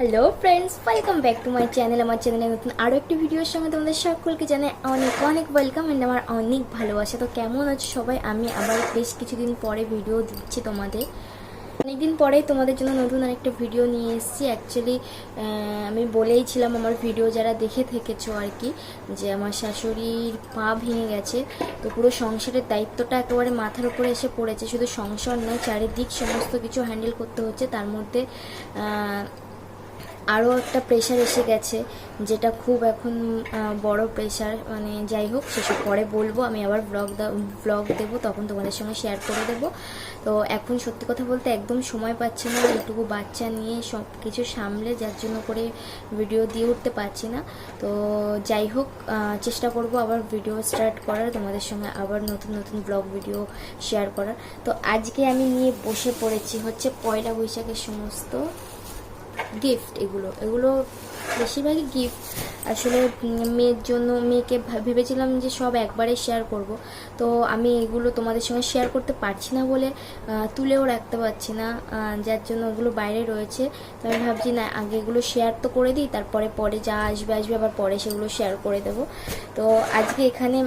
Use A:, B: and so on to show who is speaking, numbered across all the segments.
A: Hello friends welcome back to my channel আমার চ্যানেলে নতুন আরও একটি ভিডিওর সঙ্গে তোমাদের সকলকে জানাই অনেক অনেক ওয়েলকাম অ্যান্ড আমার অনেক ভালোবাসা। তো কেমন আছো সবাই? আমি আবার বেশ কিছুদিন পরে ভিডিও দিচ্ছি তোমাদের। অনেকদিন পরেই তোমাদের জন্য নতুন আরেকটা ভিডিও নিয়ে এসেছি। অ্যাকচুয়ালি আমি বলেইছিলাম আমার ভিডিও যারা দেখে থেকেছো আর কি, যে আমার শাশুড়ির পা ভেঙে গেছে, তো পুরো সংসারের দায়িত্বটা একেবারে মাথার উপরে এসে পড়েছে। শুধু সংসার নয়, চারিদিক সমস্ত কিছু হ্যান্ডেল করতে হচ্ছে। তার মধ্যে আরও একটা প্রেশার এসে গেছে, যেটা খুব এখন বড় প্রেশার মানে যাই হোক, সেসব পরে বলব। আমি আবার ব্লগ ব্লগ দেবো, তখন তোমাদের সঙ্গে শেয়ার করে দেবো। তো এখন সত্যি কথা বলতে একদম সময় পাচ্ছি না, এইটুকু বাচ্চা নিয়ে সব কিছু সামলে, যার জন্য করে ভিডিও দিয়ে উঠতে পারছি না। তো যাই হোক চেষ্টা করব আবার ভিডিও স্টার্ট করার, তোমাদের সঙ্গে আবার নতুন নতুন ব্লগ ভিডিও শেয়ার করার। তো আজকে আমি নিয়ে বসে পড়েছি হচ্ছে পয়লা বৈশাখের সমস্ত গিফট এগুলো। এগুলো বেশিরভাগই গিফট আসলে মেয়ের জন্য মেয়েকে ভেবেছিলাম যে সব একবারে শেয়ার করব। তো আমি এগুলো তোমাদের সঙ্গে শেয়ার করতে পারছি না বলে তুলেও রাখতে পারছি না যার জন্য ওগুলো বাইরে রয়েছে। তো আমি ভাবছি, না, আগে এগুলো শেয়ার তো করে দিই, তারপরে পরে যা আসবে আসবে, আবার পরে সেগুলো শেয়ার করে দেবো। তো আজকে এখানে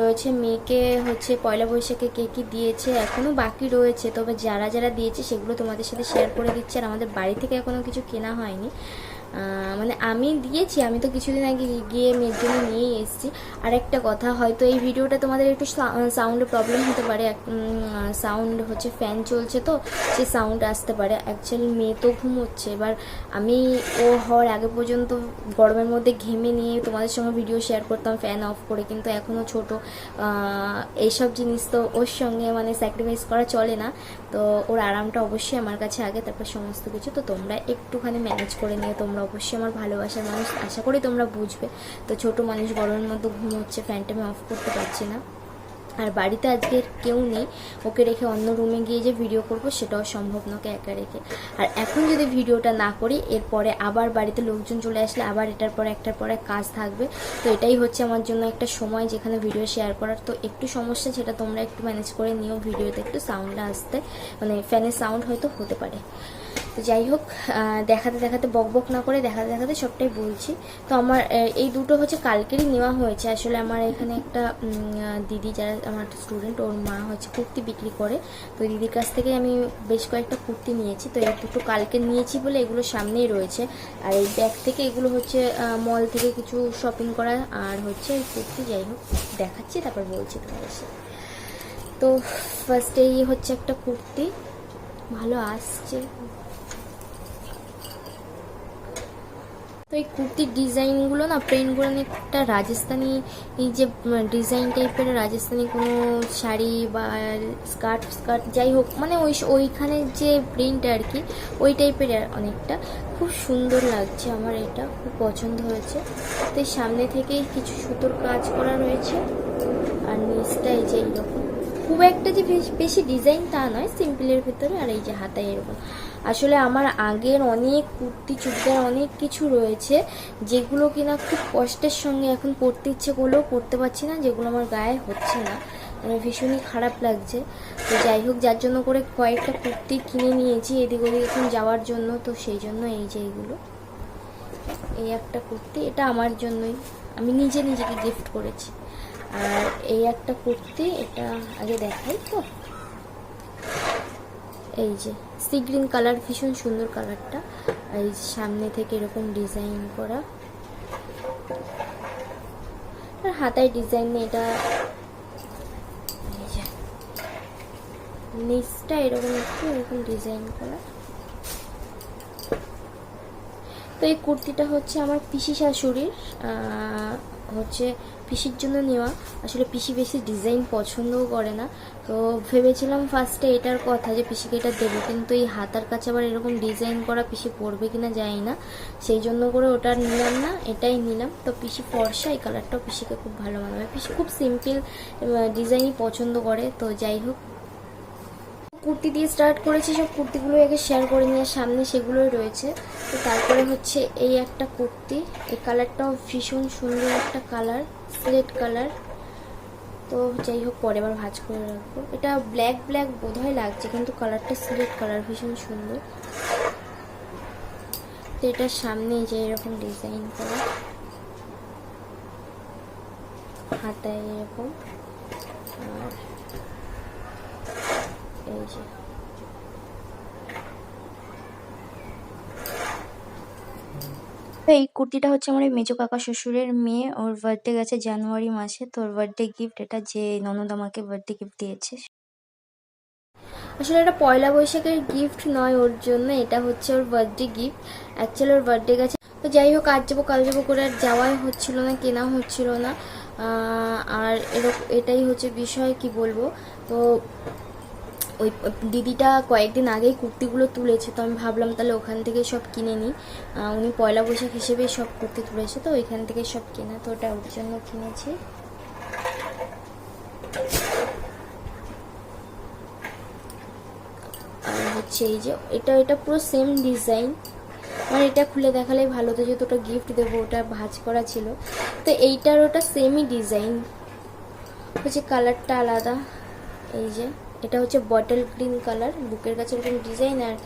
A: রয়েছে মেয়েকে হচ্ছে পয়লা বৈশাখে কে কী দিয়েছে এখনও বাকি রয়েছে। তবে যারা যারা দিয়েছে সেগুলো তোমাদের সাথে শেয়ার করে দিচ্ছে। আর আমাদের বাড়ি থেকে এখনও কিছু কেনা হয়নি আহ, মানে আমি দিয়েছি, আমি তো কিছুদিন আগে গিয়ে মেয়ের জন্য নিয়েই এসেছি। আর একটা কথা, হয়তো এই ভিডিওটা তোমাদের একটু সাউন্ডের প্রবলেম হতে পারে। সাউন্ড হচ্ছে ফ্যান চলছে তো, সে সাউন্ড আসতে পারে। অ্যাকচুয়ালি মেয়ে তো ঘুমোচ্ছে। এবার আমি ও হওয়ার আগে পর্যন্ত গরমের মধ্যে ঘেমে নিয়ে তোমাদের সঙ্গে ভিডিও শেয়ার করতাম ফ্যান অফ করে। কিন্তু এখনও ছোট এইসব জিনিস তো ওর সঙ্গে মানে স্যাক্রিফাইস করা চলে না। তো ওর আরামটা অবশ্যই আমার কাছে আগে, তারপর সমস্ত কিছু। তো তোমরা একটুখানি ম্যানেজ করে নিও, তোমরা অবশ্যই আমার ভালোবাসার মানুষ, আশা করি তোমরা বুঝবে। তো ছোট মানুষ গরমের মধ্যে ঘুমোচ্ছে ফ্যানটা আমি অফ করতে পারছি না। আর বাড়িতে আজকে কেউ নেই, ওকে রেখে অন্য রুমে গিয়ে যে ভিডিও করব সেটাও সম্ভব নয় একা রেখে। আর এখন যদি ভিডিওটা না করি, এরপরে আবার বাড়িতে লোকজন চলে আসলে আবার এটার পরে একটার পরে কাজ থাকবে। তো এটাই হচ্ছে আমার জন্য একটা সময় যেখানে ভিডিও শেয়ার করার। তো একটু সমস্যা সেটা তোমরা একটু ম্যানেজ করে নিও ভিডিওতে একটু সাউন্ডটা আসতে মানে ফ্যানের সাউন্ড হয়তো হতে পারে। তো যাই হোক দেখাতে দেখাতে বক বক না করে দেখাতে দেখাতে সবটাই বলছি। তো আমার এই দুটো হচ্ছে কালকেরই নেওয়া হয়েছে। আসলে আমার এখানে একটা দিদি যারা, আমার স্টুডেন্ট ওর মা হচ্ছে কুর্তি বিক্রি করে। তো দিদির কাছ থেকে আমি বেশ কয়েকটা কুর্তি নিয়েছি। তো এই দুটো কালকে নিয়েছি বলে এগুলো সামনেই রয়েছে। আর এই ব্যাগ থেকে এগুলো হচ্ছে মল থেকে কিছু শপিং করা আর হচ্ছে এই কুর্তি। যাই হোক, দেখাচ্ছি, তারপর বলছি তোমাদের সাথে। তো ফার্স্টে এই হচ্ছে একটা কুর্তি। ভালো আসছে। তো এই কুর্তির ডিজাইনগুলো না প্রিন্টগুলো অনেকটা রাজস্থানি, এই যে ডিজাইন টাইপের রাজস্থানি কোনো শাড়ি বা স্কার্ট স্কার্ট যাই হোক মানে ওই ওইখানের যে প্রিন্ট আর কি, ওই টাইপের অনেকটা। খুব সুন্দর লাগছে আমার এটা, খুব পছন্দ হয়েছে। তো সামনে থেকেই কিছু সুতোর কাজ করা রয়েছে। আর নিচটা এই যে এইরকম। খুব একটা যে বেশি ডিজাইন তা নয়, সিম্পলের ভিতরে আর এই যে হাতায় এরকম। আসলে আমার আগের অনেক কুর্তি, চুড়িদার অনেক কিছু রয়েছে, যেগুলো কিনা খুব কষ্টের সঙ্গে এখন পরতে ইচ্ছে করলেও পরতে পারছি না, যেগুলো আমার গায়ে হচ্ছে না। মানে ভীষণই খারাপ লাগছে। তো যাই হোক, যার জন্য করে কয়েকটা কুর্তি কিনে নিয়েছি, এদিক ওদিক এখন যাওয়ার জন্য, তো সেই জন্য এই যে এইগুলো এই একটা কুর্তি, এটা আমার জন্যই। আমি নিজে নিজেকে গিফট করেছি। আর এই একটা কুর্তি, এটা আগে দেখাই তো। এই যে। সি গ্রিন কালার, ভীষণ সুন্দর কালারটা। এই সামনে থেকে এরকম ডিজাইন করা। আর হাতায় ডিজাইন এটা নিচটা এরকম একটু এরকম ডিজাইন করা। তো এই কুর্তিটা হচ্ছে আমার পিসি শাশুড়ির হচ্ছে পিসির জন্য নেওয়া। আসলে পিসি বেশি ডিজাইন পছন্দও করে না। তো ভেবেছিলাম ফার্স্টে এটার কথা যে পিসিকে এটা দেবো, কিন্তু এই হাতার কাছে আবার এরকম ডিজাইন করা পিসি পরবে কিনা জানি না। সেই জন্য করে ওটা নিলাম না, এটাই নিলাম। তো পিসি ফর্সা, এই কালারটাও পিসিকে খুব ভালো মানাবে। পিসি খুব সিম্পল ডিজাইনই পছন্দ করে। তো যাই হোক কুর্তি দিয়ে স্টার্ট করেছি, সব কুর্তিগুলো আগে শেয়ার করে নিয়ে সামনে সেগুলোই রয়েছে। তো তারপরে হচ্ছে এই একটা কুর্তি, এই কালারটাও ভীষণ সুন্দর একটা কালার স্লেট কালার তো যাই হোক, পরে আবার ভাজ করে রাখব। এটা ব্ল্যাক ব্ল্যাক বোধহয় লাগছে, কিন্তু কালারটা সিলেক্ট কালার ভীষণ সুন্দর। তো এটার সামনে যে এরকম ডিজাইন করা। হাতায় এরকম। আর এই এই কুর্তিটা হচ্ছে আমার মেজো কাকা শ্বশুরের মেয়ে। ওর বার্থডে গেছে জানুয়ারি মাসে। তো ওর বার্থডে গিফট এটা যে ননদ আমাকে বার্থডে গিফট দিয়েছে। আসলে এটা পয়লা বৈশাখের গিফট নয় ওর জন্য এটা হচ্ছে ওর বার্থডে গিফট অ্যাকচুয়ালি ওর বার্থডে গেছে। তো যাই হোক আজ যাব কাল যাব করে আর যাওয়াই হচ্ছিল না কেনা হচ্ছিল না। আর এরকম এটাই হচ্ছে বিষয় কি বলব? তো ওই দিদিটা কয়েকদিন আগেই কুর্তিগুলো তুলেছে, তো আমি ভাবলাম তাহলে ওখান থেকে সব কিনে নিই। উনি পয়লা বৈশাখ হিসেবে সব কুর্তি তুলেছে, তো ওইখান থেকে সব কেনা, তো ওটা ওর জন্য কিনেছি। হচ্ছে এই যে, এটা এটা পুরো সেম ডিজাইন মানে এটা খুলে দেখালেই ভালো তো যেহেতু ওটা গিফট দেবো, ওটা ভাঁজ করা ছিল। তো এইটার ওটা সেমই ডিজাইন হচ্ছে কালারটা আলাদা, এই যে। এটা হচ্ছে বটল গ্রিন কালার বুকের কাছে এরকম ডিজাইন আর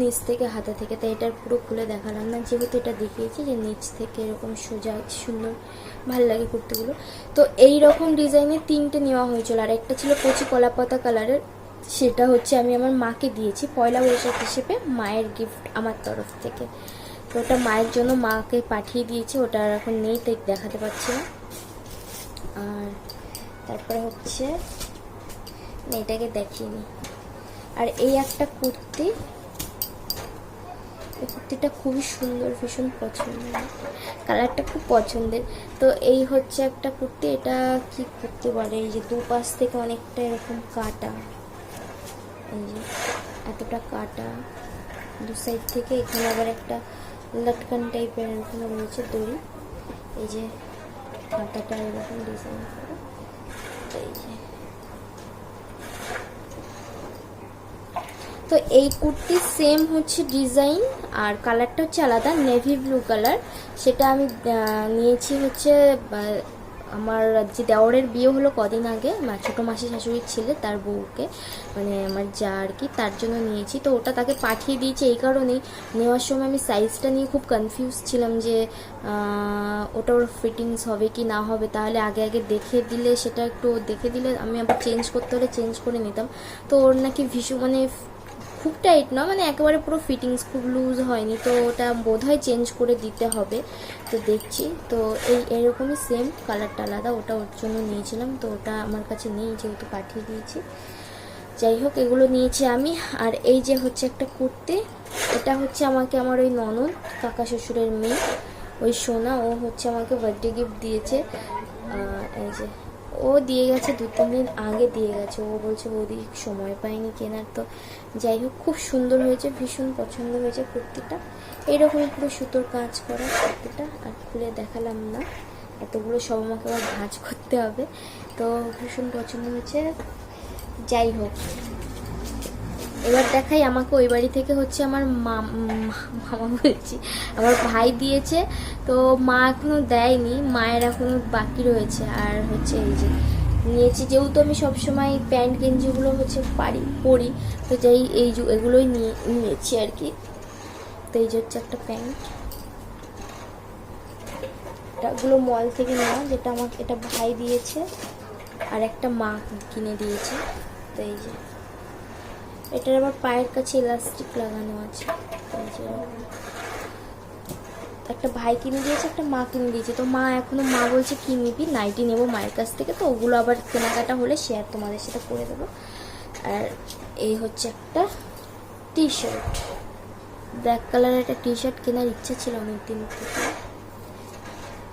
A: নিচ থেকে হাতা থেকে, তাই এটার পুরো খুলে দেখালাম না। যেহেতু এটা দেখিয়েছি যে নিচ থেকে এরকম সোজা, সুন্দর, ভালো লাগে কুর্তিগুলো। তো এই রকম ডিজাইনের তিনটে নেওয়া হয়েছিল। আর একটা ছিল কচি কলাপাতা কালারের সেটা হচ্ছে আমি আমার মাকে দিয়েছি, পয়লা বৈশাখ হিসেবে মায়ের গিফট আমার তরফ থেকে। তো ওটা মায়ের জন্য মাকে পাঠিয়ে দিয়েছি, ওটা আর এখন নেই, তাই দেখাতে পারছি না। আর তারপরে হচ্ছে এটাকে দেখিনি। আর এই একটা কুর্তি, এই কুর্তিটা খুবই সুন্দর, ভীষণ পছন্দের। কালারটা খুব পছন্দের। তো এই হচ্ছে একটা কুর্তি, এটা কি কুর্তি বলে? এই যে দুপাশ থেকে অনেকটা এরকম কাটা। এই যে এতটা কাটা। দু সাইড থেকে এখানে আবার একটা লটকান টাইপের এরকম রয়েছে দড়ি। এই যে কাঁটাটা এরকম ডিজাইন করা। এই যে তো এই কুর্তি সেম হচ্ছে ডিজাইন আর কালারটা হচ্ছে আলাদা নেভি ব্লু কালার সেটা আমি নিয়েছি হচ্ছে আমার যে দেওরের বিয়ে হলো কদিন আগে ছোটো মাসি শাশুড়ির ছেলে তার বউকে মানে আমার যা আর কি, তার জন্য নিয়েছি। তো ওটা তাকে পাঠিয়ে দিয়েছি এই কারণেই। নেওয়ার সময় আমি সাইজটা নিয়ে খুব কনফিউজ ছিলাম যে ওটা ওর ফিটিংস হবে কি না হবে। তাহলে আগে আগে দেখে দিলে সেটা একটু দেখে দিলে আমি আবার চেঞ্জ করতে হলে চেঞ্জ করে নিতাম। তো ওর নাকি ভীষণ মানে খুব টাইট না মানে একেবারে পুরো ফিটিংস খুব লুজ হয়নি, তো ওটা বোধ হয় চেঞ্জ করে দিতে হবে। তো দেখছি, তো এই এরকমই সেম কালারটা আলাদা, ওটা ওর জন্য নিয়েছিলাম, তো ওটা আমার কাছে নেই, যেহেতু পাঠিয়ে দিয়েছি। যাই হোক, এগুলো নিয়েছি আমি। আর এই যে হচ্ছে একটা কুর্তি, এটা হচ্ছে আমাকে আমার ওই ননদ, কাকা শ্বশুরের মেয়ে, ওই সোনা, ও হচ্ছে আমাকে বার্থডে গিফট দিয়েছে। এই যে ও দিয়ে গেছে, দু, তিন দিন আগে দিয়ে গেছে। ও বলছে, বৌদি, সময় পায়নি কেনার তো। যাই হোক, খুব সুন্দর হয়েছে, ভীষণ পছন্দ হয়েছে কুর্তিটা। এইরকম পুরো সুতোর কাজ করা কুর্তিটা, আর খুলে দেখালাম না। এতগুলো সব আমাকে আবার ভাঁজ করতে হবে। তো ভীষণ পছন্দ হয়েছে। যাই হোক। এবার দেখাই, আমাকে ওই বাড়ি থেকে হচ্ছে আমার মামা বলছি, আমার ভাই দিয়েছে, তো মা এখনও দেয়নি, মায়ের এখনও বাকি রয়েছে, আর হচ্ছে এই যে নিয়েছি, যেহেতু আমি সবসময় প্যান্ট, গেঞ্জিগুলো হচ্ছে পারি, পরি, তো যাই এই এগুলোই নিয়ে, নিয়েছি আর কি। তো এই যে হচ্ছে একটা প্যান্ট। এটাগুলো মল থেকে নেওয়া, যেটা আমাকে এটা ভাই দিয়েছে, আর একটা মা কিনে দিয়েছে, তো এই যে। এটার আবার পায়ের কাছে ইলাস্টিক লাগানো আছে। একটা ভাই কিনে দিয়েছে, একটা মা কিনে দিয়েছে। তো মা এখনও, মা বলছে, কি নিবি? নাইটি নেব মায়ের কাছ থেকে। তো ওগুলো আবার কেনাকাটা হলে শেয়ার তোমাদের সাথে করে দেবো। আর এই হচ্ছে একটা টি শার্ট ব্ল্যাক কালারের একটা টি শার্ট কেনার ইচ্ছা ছিল অনেকদিন থেকে।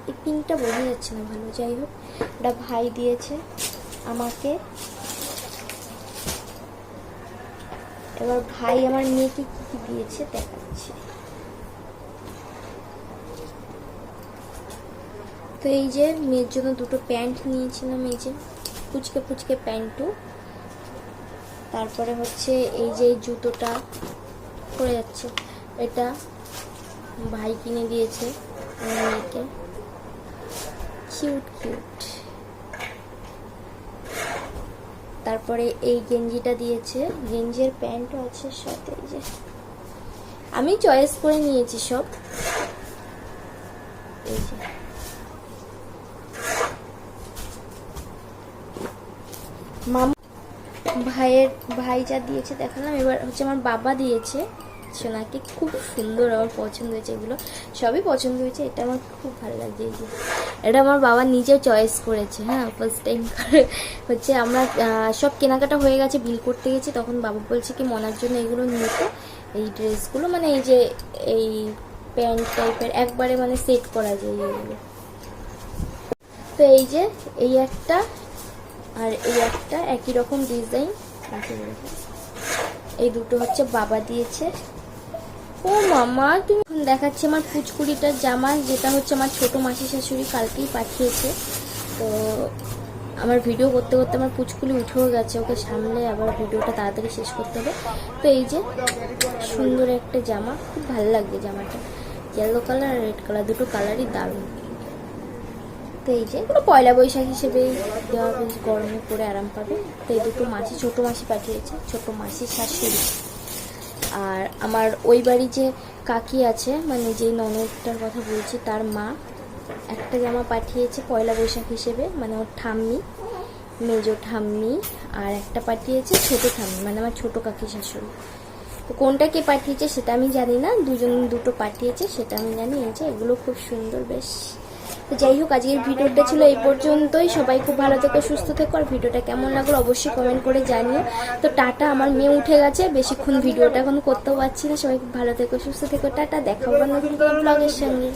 A: এই পিঙ্কটা বোঝা যাচ্ছে না ভালো। যাই হোক এটা ভাই দিয়েছে আমাকে। এবার ভাই আমার মেয়েকে কি কি দিয়েছে দেখাচ্ছি। তো এই যে মেয়ের জন্য দুটো প্যান্ট নিয়েছিলাম, এই যে ফুচকে ফুচকে প্যান্টও তারপরে হচ্ছে এই যে জুতোটা পড়ে যাচ্ছে। এটা ভাই কিনে দিয়েছে আমার মেয়েকে। কিউট কিউট তারপরে এই গেঞ্জিটা দিয়েছে। গেঞ্জির প্যান্টও আছে সাথে, এই যে। আমি চয়েস করে নিয়েছি সব। এই যে। ভাইয়ের, ভাই যা দিয়েছে, দেখালাম। এবার হচ্ছে আমার বাবা দিয়েছে। সোনাকে খুব সুন্দর, আমার পছন্দ হয়েছে এগুলো। সবই পছন্দ হয়েছে, এটা আমার খুব ভালো লাগছে, এই যে। এটা আমার বাবা নিজে চয়েস করেছে হ্যাঁ ফার্স্ট টাইম হচ্ছে আমরা সব কেনাকাটা হয়ে গেছে বিল করতে গেছি, তখন বাবা বলছে কি, মনার জন্য এগুলো নিতে এই ড্রেসগুলো মানে এই যে, এই প্যান্ট টাইপের একবারে মানে সেট করা যায় এগুলো। তো এই যে, এই একটা আর এই একটা একই রকম ডিজাইন এই দুটো হচ্ছে বাবা দিয়েছে। ও মামা, তুমি দেখাচ্ছে আমার পুচকুড়িটার জামা, যেটা হচ্ছে আমার ছোট মাসি শাশুড়ি কালকেই পাঠিয়েছে। তো আমার ভিডিও করতে করতে আমার পুচকুলি উঠেও গেছে, ওকে সামলে আবার ভিডিওটা তাড়াতাড়ি শেষ করতে হবে। তো এই যে, সুন্দর একটা জামা, খুব ভালো লাগছে জামাটা। ইয়েলো কালার আর রেড কালার দুটো কালারই দারুণ। তো এই যে, এগুলো পয়লা বৈশাখ হিসেবে দেওয়া বেশ গরমে পরে আরাম পাবে। তো এই দুটো মাসি, ছোট মাসি পাঠিয়েছে, ছোট মাসি শাশুড়ি। আর আমার ওই বাড়ি যে কাকি আছে মানে যেই ননদটার কথা বলছি, তার মা একটা জামা পাঠিয়েছে পয়লা বৈশাখ হিসেবে মানে ওর ঠাম্মি, মেজো ঠাম্মি, আর একটা পাঠিয়েছে ছোট ঠাম্মি মানে আমার ছোট কাকি শাশুড়ি। তো কোনটা কে পাঠিয়েছে সেটা আমি জানি না, দুজন দুটো পাঠিয়েছে, সেটা আমি জানি, এই যে এগুলো খুব সুন্দর, বেশ। তো যাই হোক, আজকের ভিডিওটা ছিল এই পর্যন্তই। সবাই খুব ভালো থেকো, সুস্থ থেকো। আর ভিডিওটা কেমন লাগল অবশ্যই কমেন্ট করে জানিও। তো টাটা, আমার মেয়ে উঠে গেছে। বেশিক্ষণ ভিডিওটা এখন করতেও পারছি না। সবাই খুব ভালো থেকো, সুস্থ থেকো। টাটা দেখাবো নতুন ব্লগের সঙ্গে।